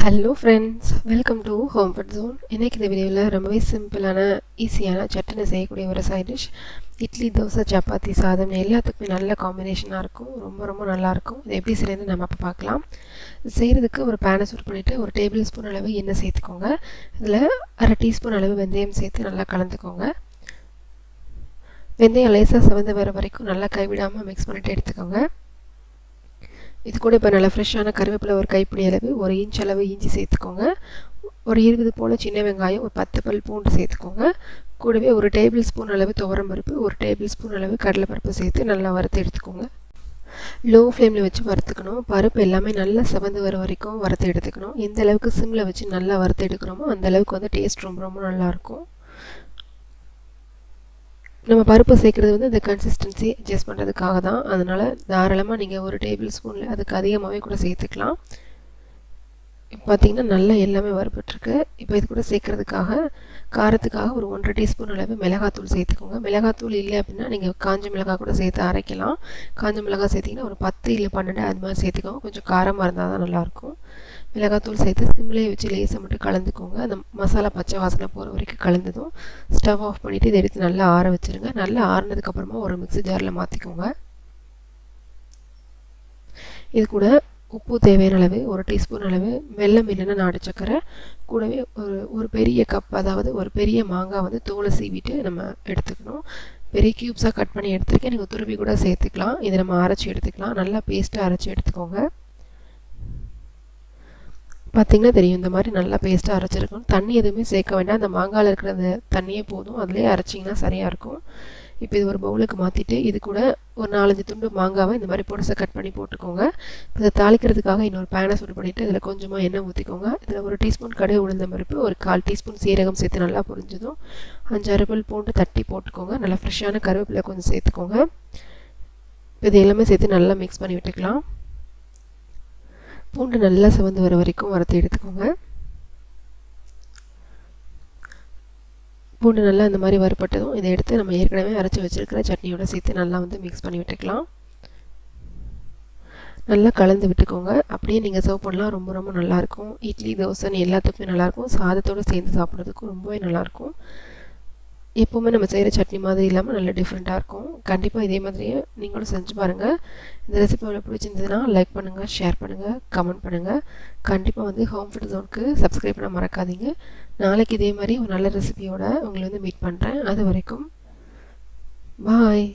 Hello friends welcome to home food zone இன்றைக்கி இந்த வீடியோவில் ரொம்பவே சிம்பிளான ஈஸியான சட்டுன்னு செய்யக்கூடிய ஒரு சைட் டிஷ் இட்லி தோசை சப்பாத்தி சாதம் எல்லாத்துக்குமே நல்ல காம்பினேஷனாக இருக்கும். ரொம்ப ரொம்ப நல்லாயிருக்கும் இது எப்படி செய்யறது நம்ம அப்போ பார்க்கலாம் செய்கிறதுக்கு ஒரு பேனை சூட் பண்ணிவிட்டு ஒரு டேபிள் ஸ்பூன் அளவு எண்ணெய் சேர்த்துக்கோங்க. இதில் அரை டீஸ்பூன் அளவு வெந்தயம் சேர்த்து நல்லா கலந்துக்கோங்க. வெந்தயம் லேசாக செவந்து வர வரைக்கும் நல்லா கைவிடாமல் மிக்ஸ் பண்ணிவிட்டு எடுத்துக்கோங்க. இது கூட இப்போ நல்லா ஃப்ரெஷ்ஷான கருவேப்பிலை ஒரு கைப்பிடி அளவு ஒரு இன்ச் அளவு இஞ்சி சேர்த்துக்கோங்க. ஒரு இருபது போல் சின்ன வெங்காயம் ஒரு பத்து பல் பூண்டு சேர்த்துக்கோங்க. கூடவே ஒரு டேபிள் ஸ்பூன் அளவு துவரம் பருப்பு ஒரு டேபிள் ஸ்பூன் அளவு கடலைப்பருப்பு சேர்த்து நல்லா வறுத்து எடுத்துக்கோங்க. லோ ஃப்ளேமில் வச்சு வறுத்துக்கணும். பருப்பு எல்லாமே நல்லா செவந்து வர வரைக்கும் வறுத்து எடுத்துக்கணும். எந்த அளவுக்கு சிம்மில் வச்சு நல்லா வறுத்து எடுக்கிறோமோ அந்த அளவுக்கு வந்து டேஸ்ட் ரொம்ப ரொம்ப நல்லாயிருக்கும் நம்ம பருப்பு சேர்க்குறது வந்து இந்த கன்சிஸ்டன்சி அட்ஜஸ்ட் பண்ணுறதுக்காக தான் அதனால் தாராளமாக நீங்கள் ஒரு டேபிள் ஸ்பூனில் அதுக்கு அதிகமாகவே கூட சேர்த்துக்கலாம். பார்த்தீங்கன்னா நல்லா எல்லாமே வறுபட்டுருக்கு. இப்போ இது கூட சேர்க்குறதுக்காக காரத்துக்காக ஒரு ஒன்றரை டீஸ்பூன் அளவு மிளகாத்தூள் சேர்த்துக்கோங்க. மிளகாத்தூள் இல்லை அப்படின்னா நீங்கள் காஞ்ச மிளகாய் கூட சேர்த்து அரைக்கலாம். காஞ்ச மிளகாய் சேர்த்திங்கன்னா ஒரு பத்து இல்லை பன்னெண்டு அது மாதிரி சேர்த்துக்கோங்க. கொஞ்சம் காரமாக இருந்தால் தான் நல்லாயிருக்கும். மிளகாத்தூள் சேர்த்து சிம்லேயே வச்சு லேசாக மட்டும் கலந்துக்கோங்க. அந்த மசாலா பச்சை வாசனை போகிற வரைக்கும் கலந்ததும் ஸ்டவ் ஆஃப் பண்ணிவிட்டு இதை எடுத்து நல்லா ஆற வச்சுருங்க. நல்லா ஆறுனதுக்கப்புறமா ஒரு மிக்ஸி ஜாரில் மாற்றிக்கோங்க இது கூட உப்பு தேவையான அளவு ஒரு டீஸ்பூன் அளவு வெள்ளம் இல்லைன்னா நாடு சக்கரை. கூடவே ஒரு ஒரு பெரிய கப் அதாவது ஒரு பெரிய மாங்காய் வந்து தோலை சீவிட்டு நம்ம எடுத்துக்கணும். பெரிய க்யூப்ஸாக கட் பண்ணி எடுத்துருக்கேன். நீங்கள் துருவி கூட சேர்த்துக்கலாம். இதை நம்ம அரைச்சி எடுத்துக்கலாம். நல்லா பேஸ்ட்டாக அரைச்சி எடுத்துக்கோங்க. பார்த்திங்கன்னா தெரியும் இந்த மாதிரி நல்லா பேஸ்ட்டாக அரைச்சிருக்கும் தண்ணி எதுவுமே சேர்க்க வேண்டாம். அந்த மாங்காயில் இருக்கிற அந்த தண்ணியே போதும். அதுலேயே அரைச்சிங்கன்னா சரியாக இருக்கும். இப்போ இது ஒரு பவுலுக்கு மாற்றிட்டு இது கூட ஒரு நாலஞ்சு துண்டு மாங்காவை இந்த மாதிரி பொடிசாக கட் பண்ணி போட்டுக்கோங்க. இதை தாளிக்கிறதுக்காக இன்னொரு பேனை சூடு பண்ணிவிட்டு இதில் கொஞ்சமாக எண்ணெய் ஊற்றிக்கோங்க இதில் ஒரு டீஸ்பூன் கடுகு உளுந்த பருப்பு ஒரு கால் டீஸ்பூன் சீரகம் சேர்த்து நல்லா பொரிஞ்சதும் அஞ்சாறு பல் பூண்டு தட்டி போட்டுக்கோங்க. நல்லா ஃப்ரெஷ்ஷான கருவேப்பிலை கொஞ்சம் சேர்த்துக்கோங்க. இது எல்லாமே சேர்த்து நல்லா மிக்ஸ் பண்ணி விட்டுக்கலாம். பூண்டு நல்லா சிவந்து வர வரைக்கும் வறுத்து எடுத்துக்கோங்க. பூண்டு நல்லா இந்த மாதிரி வறுப்பட்டதும் இதை எடுத்து நம்ம ஏற்கனவே அரைச்சி வச்சுருக்கிற சட்னியோட சேர்த்து நல்லா வந்து மிக்ஸ் பண்ணி விட்டுக்கலாம். நல்லா கலந்து விட்டுக்கோங்க. அப்படியே நீங்கள் சர்வ் பண்ணலாம். ரொம்ப ரொம்ப நல்லாயிருக்கும் இட்லி தோசை எல்லாத்துக்குமே நல்லாயிருக்கும் சாதத்தோடு சேர்ந்து சாப்பிட்றதுக்கும் ரொம்பவே நல்லாயிருக்கும் எப்போவுமே நம்ம செய்கிற சட்னி மாதிரி இல்லாமல் நல்ல டிஃப்ரெண்ட்டாக இருக்கும். கண்டிப்பாக இதே மாதிரியே நீங்களும் செஞ்சு பாருங்கள் இந்த ரெசிபி உங்களுக்கு பிடிச்சிருந்ததுன்னா லைக் பண்ணுங்கள் ஷேர் பண்ணுங்கள் கமெண்ட் பண்ணுங்கள் கண்டிப்பாக வந்து ஹோம் ஃபுட் ஜோனுக்கு சப்ஸ்கிரைப் பண்ண மறக்காதீங்க. நாளைக்கு இதே மாதிரி ஒரு நல்ல ரெசிபியோட உங்களை வந்து மீட் பண்ணுறேன் அது வரைக்கும் பாய்